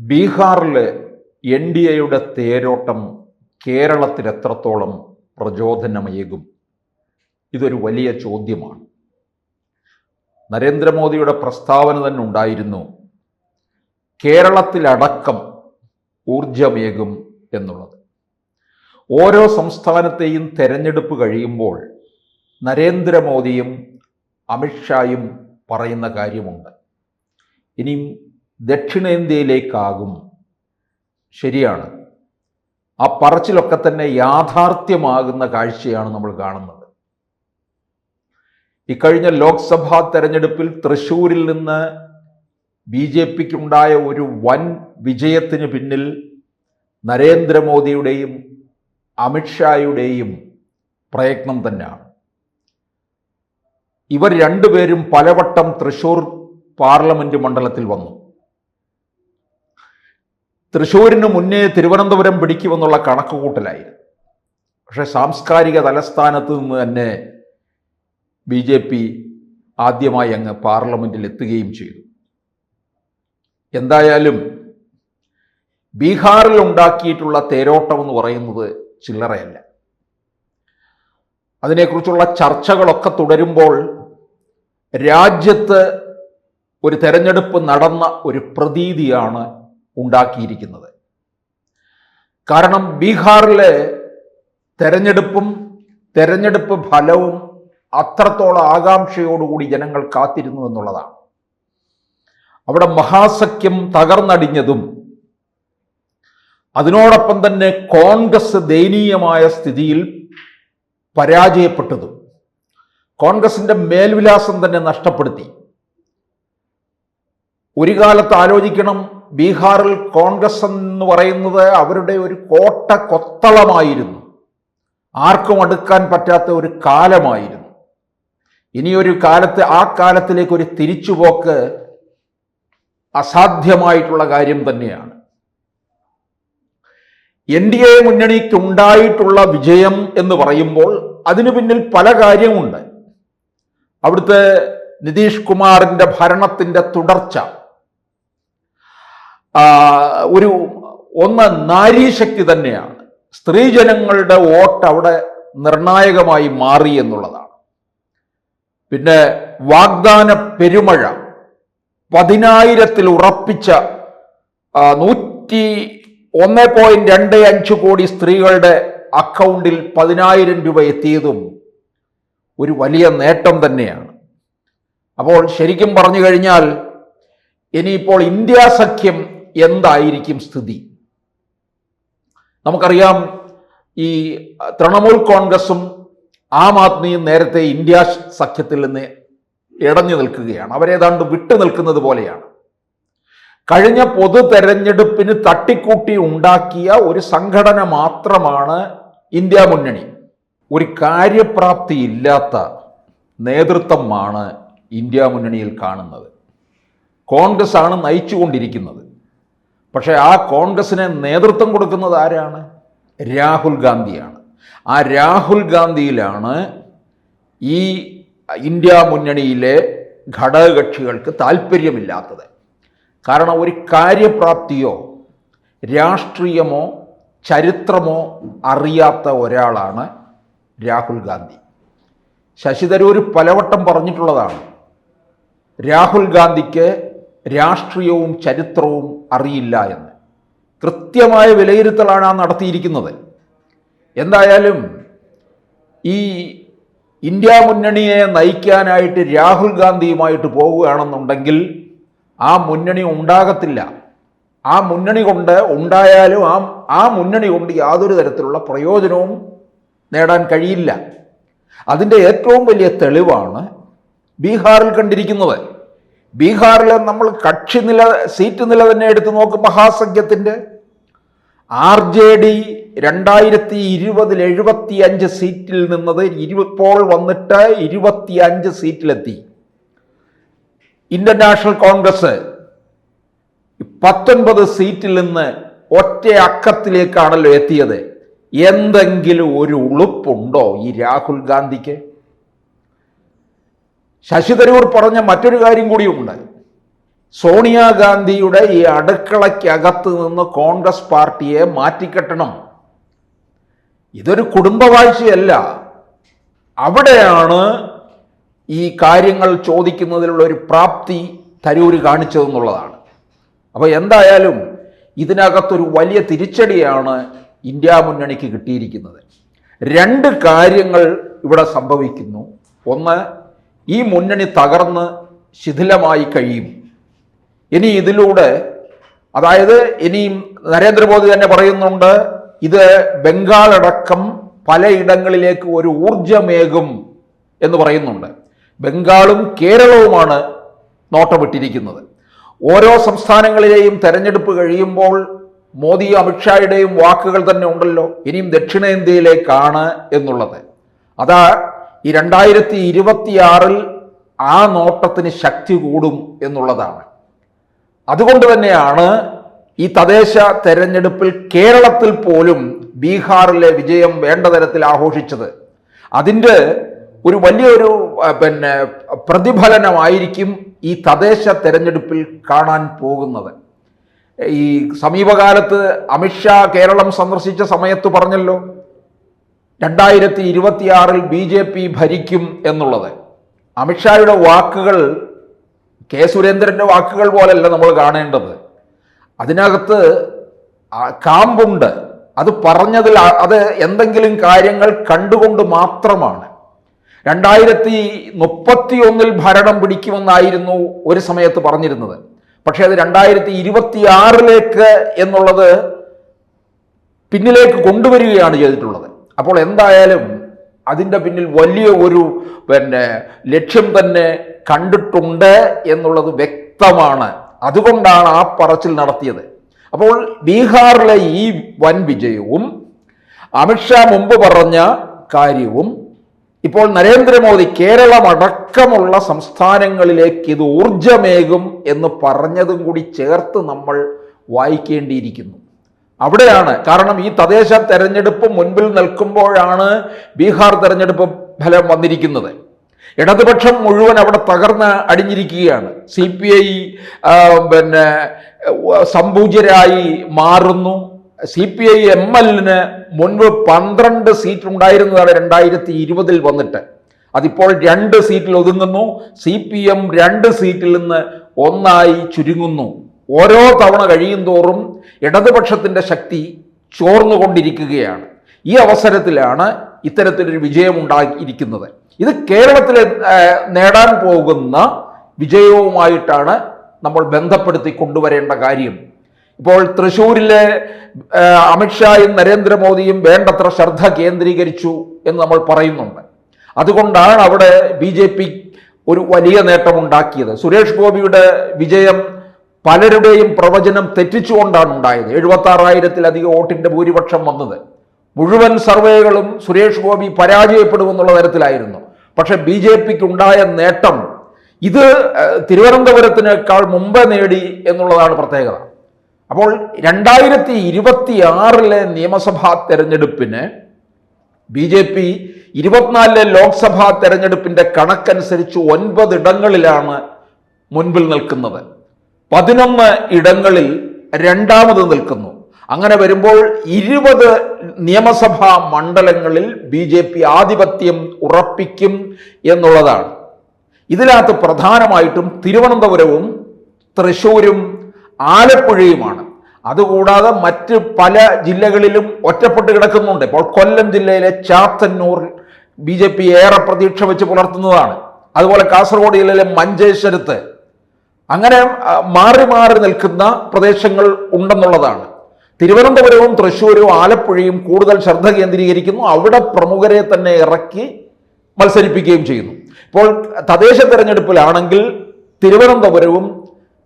ബീഹാറിലെ N D എയുടെ തേരോട്ടം കേരളത്തിൽ എത്രത്തോളം പ്രചോദനമേകും? ഇതൊരു വലിയ ചോദ്യമാണ്. നരേന്ദ്രമോദിയുടെ പ്രസ്താവന തന്നെ ഉണ്ടായിരുന്നു കേരളത്തിലടക്കം ഊർജമേകും എന്നുള്ളത്. ഓരോ സംസ്ഥാനത്തെയും തെരഞ്ഞെടുപ്പ് കഴിയുമ്പോൾ നരേന്ദ്രമോദിയും അമിത്ഷായും പറയുന്ന കാര്യമുണ്ട്. ഇനിയും ദക്ഷിണേന്ത്യയിലേക്കാകും. ശരിയാണ്. ആ പറച്ചിലൊക്കെ തന്നെ യാഥാർത്ഥ്യമാകുന്ന കാഴ്ചയാണ് നമ്മൾ കാണുന്നത്. ഇക്കഴിഞ്ഞ ലോക്സഭാ തെരഞ്ഞെടുപ്പിൽ തൃശ്ശൂരിൽ നിന്ന് ബി ജെ പിക്കുണ്ടായ ഒരു വൻ വിജയത്തിന് പിന്നിൽ നരേന്ദ്രമോദിയുടെയും അമിത്ഷായുടെയും പ്രയത്നം തന്നെയാണ്. ഇവർ രണ്ടുപേരും പലവട്ടം തൃശൂർ പാർലമെന്റ് മണ്ഡലത്തിൽ വന്നു. തൃശ്ശൂരിന് മുന്നേ തിരുവനന്തപുരം പിടിക്കുമെന്നുള്ള കണക്കുകൂട്ടലായിരുന്നു. പക്ഷേ സാംസ്കാരിക തലസ്ഥാനത്ത് നിന്ന് തന്നെ ബി ജെ പി ആദ്യമായി അങ്ങ് പാർലമെന്റിൽ എത്തുകയും ചെയ്തു. എന്തായാലും ബീഹാറിൽ ഉണ്ടാക്കിയിട്ടുള്ള തേരോട്ടം എന്ന് പറയുന്നത് ചില്ലറയല്ല. അതിനെക്കുറിച്ചുള്ള ചർച്ചകളൊക്കെ തുടരുമ്പോൾ രാജ്യത്ത് ഒരു തെരഞ്ഞെടുപ്പ് നടന്ന ഒരു പ്രതീതിയാണ് ഉണ്ടാക്കിയിരിക്കുന്നത്. കാരണം ബീഹാറിലെ തെരഞ്ഞെടുപ്പും തെരഞ്ഞെടുപ്പ് ഫലവും അത്രത്തോളം ആകാംക്ഷയോടുകൂടി ജനങ്ങൾ കാത്തിരുന്നു എന്നുള്ളതാണ്. അവിടെ മഹാസഖ്യം തകർന്നടിഞ്ഞതും അതിനോടൊപ്പം തന്നെ കോൺഗ്രസ് ദയനീയമായ സ്ഥിതിയിൽ പരാജയപ്പെട്ടതും കോൺഗ്രസിന്റെ മേൽവിലാസം തന്നെ നഷ്ടപ്പെടുത്തി. ഒരു കാലത്ത് ആലോചിക്കണം ബീഹാറിൽ കോൺഗ്രസ് എന്ന് പറയുന്നത് അവരുടെ ഒരു കോട്ട കൊത്തളമായിരുന്നു. ആർക്കും അടുക്കാൻ പറ്റാത്ത ഒരു കാലമായിരുന്നു. ഇനിയൊരു കാലത്ത് ആ കാലത്തിലേക്ക് ഒരു തിരിച്ചുപോക്ക് അസാധ്യമായിട്ടുള്ള കാര്യം തന്നെയാണ്. എൻ ഡി എ മുന്നണിക്കുണ്ടായിട്ടുള്ള വിജയം എന്ന് പറയുമ്പോൾ അതിനു പിന്നിൽ പല കാര്യമുണ്ട്. അവിടുത്തെ നിതീഷ് കുമാറിന്റെ ഭരണത്തിന്റെ തുടർച്ച ഒരു ഒന്ന് നാരീശക്തി തന്നെയാണ്. സ്ത്രീജനങ്ങളുടെ വോട്ട് അവിടെ നിർണായകമായി മാറി എന്നുള്ളതാണ്. പിന്നെ വാഗ്ദാന പെരുമഴ പതിനായിരത്തിൽ ഉറപ്പിച്ച നൂറ്റി ഒന്ന് പോയിന്റ് രണ്ട് അഞ്ച് കോടി സ്ത്രീകളുടെ അക്കൗണ്ടിൽ പതിനായിരം രൂപ എത്തിയതും ഒരു വലിയ നേട്ടം തന്നെയാണ്. അപ്പോൾ ശരിക്കും പറഞ്ഞു കഴിഞ്ഞാൽ ഇനിയിപ്പോൾ ഇന്ത്യ സഖ്യം എന്തായിരിക്കും സ്ഥിതി? നമുക്കറിയാം ഈ തൃണമൂൽ കോൺഗ്രസും ആം ആദ്മിയും നേരത്തെ ഇന്ത്യ സഖ്യത്തിൽ നിന്ന് ഇടഞ്ഞു നിൽക്കുകയാണ്. അവരേതാണ്ട് വിട്ടു നിൽക്കുന്നത് പോലെയാണ്. കഴിഞ്ഞ പൊതു തെരഞ്ഞെടുപ്പിന് തട്ടിക്കൂട്ടി ഉണ്ടാക്കിയ ഒരു സംഘടന മാത്രമാണ് ഇന്ത്യ മുന്നണി. ഒരു കാര്യപ്രാപ്തി ഇല്ലാത്ത നേതൃത്വമാണ് ഇന്ത്യ മുന്നണിയിൽ കാണുന്നത്. കോൺഗ്രസ് ആണ് നയിച്ചുകൊണ്ടിരിക്കുന്നത്. പക്ഷേ ആ കോൺഗ്രസിന് നേതൃത്വം കൊടുക്കുന്നത് ആരാണ്? രാഹുൽ ഗാന്ധിയാണ്. ആ രാഹുൽ ഗാന്ധിയിലാണ് ഈ ഇന്ത്യ മുന്നണിയിലെ ഘടകകക്ഷികൾക്ക് താല്പര്യമില്ലാത്തത്. കാരണം ഒരു കാര്യപ്രാപ്തിയോ രാഷ്ട്രീയമോ ചരിത്രമോ അറിയാത്ത ഒരാളാണ് രാഹുൽ ഗാന്ധി. ശശി തരൂർ പലവട്ടം പറഞ്ഞിട്ടുള്ളതാണ് രാഹുൽ ഗാന്ധിക്ക് രാഷ്ട്രീയവും ചരിത്രവും അറിയില്ല എന്ന്. കൃത്യമായ വിലയിരുത്തലാണ് ആ നടത്തിയിരിക്കുന്നത്. എന്തായാലും ഈ ഇന്ത്യ മുന്നണിയെ നയിക്കാനായിട്ട് രാഹുൽ ഗാന്ധിയുമായിട്ട് പോവുകയാണെന്നുണ്ടെങ്കിൽ ആ മുന്നണി ഉണ്ടാകത്തില്ല. ആ മുന്നണി കൊണ്ട് ഉണ്ടായാലും ആ ആ മുന്നണി കൊണ്ട് യാതൊരു തരത്തിലുള്ള പ്രയോജനവും നേടാൻ കഴിയില്ല. അതിന്റെ ഏറ്റവും വലിയ തെളിവാണ് ബീഹാറിൽ കണ്ടിരിക്കുന്നത്. ബീഹാറിൽ നമ്മൾ കക്ഷി നില സീറ്റ് നില തന്നെ എടുത്തു നോക്കും മഹാസഖ്യത്തിന്റെ ആർ ജെ ഡി രണ്ടായിരത്തി ഇരുപതിൽ എഴുപത്തി അഞ്ച് സീറ്റിൽ നിന്നത് ഇപ്പോൾ വന്നിട്ട് ഇരുപത്തി അഞ്ച് സീറ്റിലെത്തി. ഇന്ത്യൻ നാഷണൽ കോൺഗ്രസ് പത്തൊൻപത് സീറ്റിൽ നിന്ന് ഒറ്റ അക്കത്തിലേക്കാണല്ലോ എത്തിയത്. എന്തെങ്കിലും ഒരു ഉളുപ്പുണ്ടോ ഈ രാഹുൽ ഗാന്ധിക്ക്? ശശി തരൂർ പറഞ്ഞ മറ്റൊരു കാര്യം കൂടിയുണ്ട് സോണിയാഗാന്ധിയുടെ ഈ അടുക്കളയ്ക്കകത്ത് നിന്ന് കോൺഗ്രസ് പാർട്ടിയെ മാറ്റിക്കെട്ടണം. ഇതൊരു കുടുംബവാഴ്ചയല്ല. അവിടെയാണ് ഈ കാര്യങ്ങൾ ചോദിക്കുന്നതിലുള്ള ഒരു പ്രാപ്തി തരൂര് കാണിച്ചതെന്നുള്ളതാണ്. അപ്പോൾ എന്തായാലും ഇതിനകത്തൊരു വലിയ തിരിച്ചടിയാണ് ഇന്ത്യ മുന്നണിക്ക് കിട്ടിയിരിക്കുന്നത്. രണ്ട് കാര്യങ്ങൾ ഇവിടെ സംഭവിക്കുന്നു. ഒന്ന് ഈ മുന്നണി തകർന്ന് ശിഥിലമായി കഴിയും. ഇനി ഇതിലൂടെ അതായത് ഇനിയും നരേന്ദ്രമോദി തന്നെ പറയുന്നുണ്ട് ഇത് ബംഗാൾ അടക്കം പലയിടങ്ങളിലേക്ക് ഒരു ഊർജമേകും എന്ന് പറയുന്നുണ്ട്. ബംഗാളും കേരളവുമാണ് നോട്ടമിട്ടിരിക്കുന്നത്. ഓരോ സംസ്ഥാനങ്ങളിലെയും തെരഞ്ഞെടുപ്പ് കഴിയുമ്പോൾ മോദി അമിത്ഷായുടെയും വാക്കുകൾ തന്നെ ഉണ്ടല്ലോ ഇനിയും ദക്ഷിണേന്ത്യയിലേക്കാണ് എന്നുള്ളത്. അതാ ഈ രണ്ടായിരത്തി ഇരുപത്തിയാറിൽ ആ നോട്ടത്തിന് ശക്തി കൂടും എന്നുള്ളതാണ്. അതുകൊണ്ട് തന്നെയാണ് ഈ തദ്ദേശ തെരഞ്ഞെടുപ്പിൽ കേരളത്തിൽ പോലും ബീഹാറിലെ വിജയം വേണ്ട തരത്തിൽ ആഘോഷിച്ചത്. അതിന്റെ ഒരു വലിയൊരു പിന്നെ പ്രതിഫലനമായിരിക്കും ഈ തദ്ദേശ തെരഞ്ഞെടുപ്പിൽ കാണാൻ പോകുന്നത്. ഈ സമീപകാലത്ത് അമിത്ഷാ കേരളം സന്ദർശിച്ച സമയത്ത് പറഞ്ഞല്ലോ രണ്ടായിരത്തി ഇരുപത്തിയാറിൽ ബി ജെ പി ഭരിക്കും എന്നുള്ളത്. അമിത്ഷായുടെ വാക്കുകൾ കെ സുരേന്ദ്രന്റെ വാക്കുകൾ പോലെയല്ല നമ്മൾ കാണേണ്ടത്. അതിനകത്ത് കാമ്പുണ്ട്. അത് പറഞ്ഞതിൽ അത് എന്തെങ്കിലും കാര്യങ്ങൾ കണ്ടുകൊണ്ട് മാത്രമാണ്. രണ്ടായിരത്തി മുപ്പത്തി ഒന്നിൽ ഭരണം പിടിക്കുമെന്നായിരുന്നു ഒരു സമയത്ത് പറഞ്ഞിരുന്നത്. പക്ഷേ അത് രണ്ടായിരത്തി ഇരുപത്തിയാറിലേക്ക് എന്നുള്ളത് പിന്നിലേക്ക് കൊണ്ടുവരികയാണ് ചെയ്തിട്ടുള്ളത്. അപ്പോൾ എന്തായാലും അതിന്റെ പിന്നിൽ വലിയ ഒരു പിന്നെ ലക്ഷ്യം തന്നെ കണ്ടിട്ടുണ്ട് എന്നുള്ളത് വ്യക്തമാണ്. അതുകൊണ്ടാണ് ആ പറച്ചിൽ നടത്തിയത്. അപ്പോൾ ബീഹാറിലെ ഈ വൻ വിജയവും അമിത്ഷാ മുമ്പ് പറഞ്ഞ കാര്യവും ഇപ്പോൾ നരേന്ദ്രമോദി കേരളമടക്കമുള്ള സംസ്ഥാനങ്ങളിലേക്ക് ഇത് ഊർജമേകും എന്ന് പറഞ്ഞതും കൂടി ചേർത്ത് നമ്മൾ വായിക്കേണ്ടിയിരിക്കുന്നു. അവിടെയാണ്. കാരണം ഈ തദ്ദേശ തെരഞ്ഞെടുപ്പ് മുൻപിൽ നിൽക്കുമ്പോഴാണ് ബീഹാർ തെരഞ്ഞെടുപ്പ് ഫലം വന്നിരിക്കുന്നത്. ഇടതുപക്ഷം മുഴുവൻ അവിടെ തകർന്ന് അടിഞ്ഞിരിക്കുകയാണ്. സി പി ഐ പിന്നെ സമ്പൂജ്യരായി മാറുന്നു. സി പി ഐ എം എല്ലിന് മുൻപ് പന്ത്രണ്ട് സീറ്റ് ഉണ്ടായിരുന്നതാണ് രണ്ടായിരത്തി ഇരുപതിൽ വന്നിട്ട്. അതിപ്പോൾ രണ്ട് സീറ്റിൽ ഒതുങ്ങുന്നു. സി പി എം രണ്ട് സീറ്റിൽ നിന്ന് ഒന്നായി ചുരുങ്ങുന്നു. ഓരോ തവണ കഴിയും തോറും ഇടതുപക്ഷത്തിന്റെ ശക്തി ചോർന്നുകൊണ്ടിരിക്കുകയാണ്. ഈ അവസരത്തിലാണ് ഇത്തരത്തിലൊരു വിജയം ഉണ്ടായിരിക്കുന്നത് ഇത് കേരളത്തിൽ നേടാൻ പോകുന്ന വിജയവുമായിട്ടാണ് നമ്മൾ ബന്ധപ്പെടുത്തി കൊണ്ടുവരേണ്ട കാര്യം. ഇപ്പോൾ തൃശ്ശൂരിലെ അമിത്ഷായും നരേന്ദ്രമോദിയും വേണ്ടത്ര ശ്രദ്ധ കേന്ദ്രീകരിച്ചു എന്ന് നമ്മൾ പറയുന്നുണ്ട്. അതുകൊണ്ടാണ് അവിടെ ബി ഒരു വലിയ നേട്ടമുണ്ടാക്കിയത്. സുരേഷ് ഗോപിയുടെ വിജയം പലരുടെയും പ്രവചനം തെറ്റിച്ചുകൊണ്ടാണ് ഉണ്ടായത്. എഴുപത്തി ആറായിരത്തിലധികം വോട്ടിന്റെ ഭൂരിപക്ഷം വന്നത്. മുഴുവൻ സർവേകളും സുരേഷ് ഗോപി പരാജയപ്പെടുമെന്നുള്ള തരത്തിലായിരുന്നു. പക്ഷെ ബി ജെ പിക്ക് ഉണ്ടായ നേട്ടം ഇത് തിരുവനന്തപുരത്തിനേക്കാൾ മുമ്പ് നേടി എന്നുള്ളതാണ് പ്രത്യേകത. അപ്പോൾ രണ്ടായിരത്തി ഇരുപത്തി ആറിലെ നിയമസഭാ തെരഞ്ഞെടുപ്പിന് ബി ജെ പി ഇരുപത്തിനാലിലെ ലോക്സഭാ തെരഞ്ഞെടുപ്പിന്റെ കണക്കനുസരിച്ച് ഒൻപതിടങ്ങളിലാണ് മുൻപിൽ നിൽക്കുന്നത്. പതിനൊന്ന് ഇടങ്ങളിൽ രണ്ടാമത് നിൽക്കുന്നു. അങ്ങനെ വരുമ്പോൾ ഇരുപത് നിയമസഭാ മണ്ഡലങ്ങളിൽ ബി ജെ പി ആധിപത്യം ഉറപ്പിക്കും എന്നുള്ളതാണ്. ഇതിനകത്ത് പ്രധാനമായിട്ടും തിരുവനന്തപുരവും തൃശ്ശൂരും ആലപ്പുഴയുമാണ്. അതുകൂടാതെ മറ്റ് പല ജില്ലകളിലും ഒറ്റപ്പെട്ട് കിടക്കുന്നുണ്ട്. ഇപ്പോൾ കൊല്ലം ജില്ലയിലെ ചാത്തന്നൂർ ബി ജെ പി ഏറെ പ്രതീക്ഷ വെച്ച് പുലർത്തുന്നതാണ്. അതുപോലെ കാസർഗോഡ് ജില്ലയിലെ മഞ്ചേശ്വരത്ത് അങ്ങനെ മാറി മാറി നിൽക്കുന്ന പ്രദേശങ്ങൾ ഉണ്ടെന്നുള്ളതാണ്. തിരുവനന്തപുരവും തൃശ്ശൂരും ആലപ്പുഴയും കൂടുതൽ ശ്രദ്ധ കേന്ദ്രീകരിക്കുന്നു. അവിടെ പ്രമുഖരെ തന്നെ ഇറക്കി മത്സരിപ്പിക്കുകയും ചെയ്യുന്നു. ഇപ്പോൾ തദ്ദേശ തിരഞ്ഞെടുപ്പിലാണെങ്കിൽ തിരുവനന്തപുരവും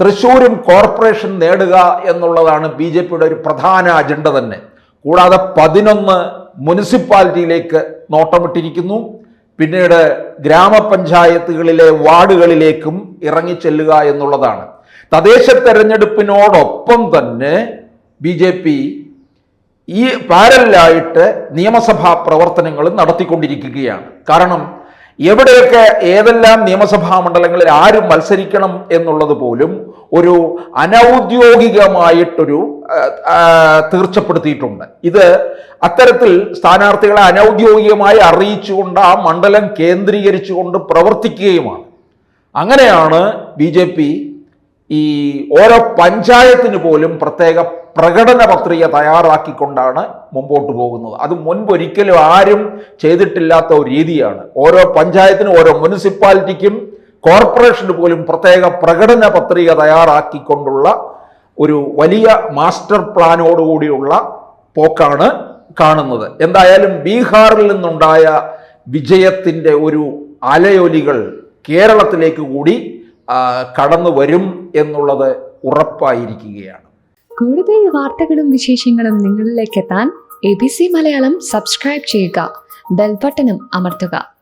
തൃശ്ശൂരും കോർപ്പറേഷൻ നേടുക എന്നുള്ളതാണ് ബി ജെ പിയുടെ ഒരു പ്രധാന അജണ്ട തന്നെ. കൂടാതെ പതിനൊന്ന് മുനിസിപ്പാലിറ്റിയിലേക്ക് നോട്ടമിട്ടിരിക്കുന്നു. പിന്നീട് ഗ്രാമപഞ്ചായത്തുകളിലെ വാർഡുകളിലേക്കും ഇറങ്ങിച്ചെല്ലുക എന്നുള്ളതാണ്. തദ്ദേശ തെരഞ്ഞെടുപ്പിനോടൊപ്പം തന്നെ ബി ജെ പി ഈ പാരലായിട്ട് നിയമസഭാ പ്രവർത്തനങ്ങളും നടത്തിക്കൊണ്ടിരിക്കുകയാണ്. കാരണം എവിടെയൊക്കെ ഏതെല്ലാം നിയമസഭാ മണ്ഡലങ്ങളിൽ ആരും മത്സരിക്കണം എന്നുള്ളത് പോലും ഒരു അനൗദ്യോഗികമായിട്ടൊരു തീർച്ചപ്പെടുത്തിയിട്ടുണ്ട്. ഇത് അത്തരത്തിൽ സ്ഥാനാർത്ഥികളെ അനൗദ്യോഗികമായി അറിയിച്ചുകൊണ്ട് ആ മണ്ഡലം കേന്ദ്രീകരിച്ചുകൊണ്ട് പ്രവർത്തിക്കുകയുമാണ്. അങ്ങനെയാണ് ബി ജെ പി ഈ ഓരോ പഞ്ചായത്തിന് പോലും പ്രത്യേക പ്രകടന പത്രിക തയ്യാറാക്കിക്കൊണ്ടാണ് മുമ്പോട്ട് പോകുന്നത്. അത് മുൻപൊരിക്കലും ആരും ചെയ്തിട്ടില്ലാത്ത ഒരു രീതിയാണ്. ഓരോ പഞ്ചായത്തിനും ഓരോ മുനിസിപ്പാലിറ്റിക്കും കോർപ്പറേഷന് പോലും പ്രത്യേക പ്രകടന പത്രിക തയ്യാറാക്കിക്കൊണ്ടുള്ള ഒരു വലിയ മാസ്റ്റർ പ്ലാനോടുകൂടിയുള്ള പോക്കാണ് കാണുന്നത്. എന്തായാലും ബീഹാറിൽ നിന്നുണ്ടായ വിജയത്തിന്റെ ഒരു അലയൊലികൾ കേരളത്തിലേക്ക് കൂടി കടന്നു വരും എന്നുള്ളത് ഉറപ്പായിരിക്കുകയാണ്. കൂടുതൽ വാർത്തകളും വിശേഷങ്ങളും നിങ്ങളിലേക്ക് എത്താൻ A B C Malayalam subscribe ചെയ്യുക. ബെൽബട്ടനും അമർത്തുക.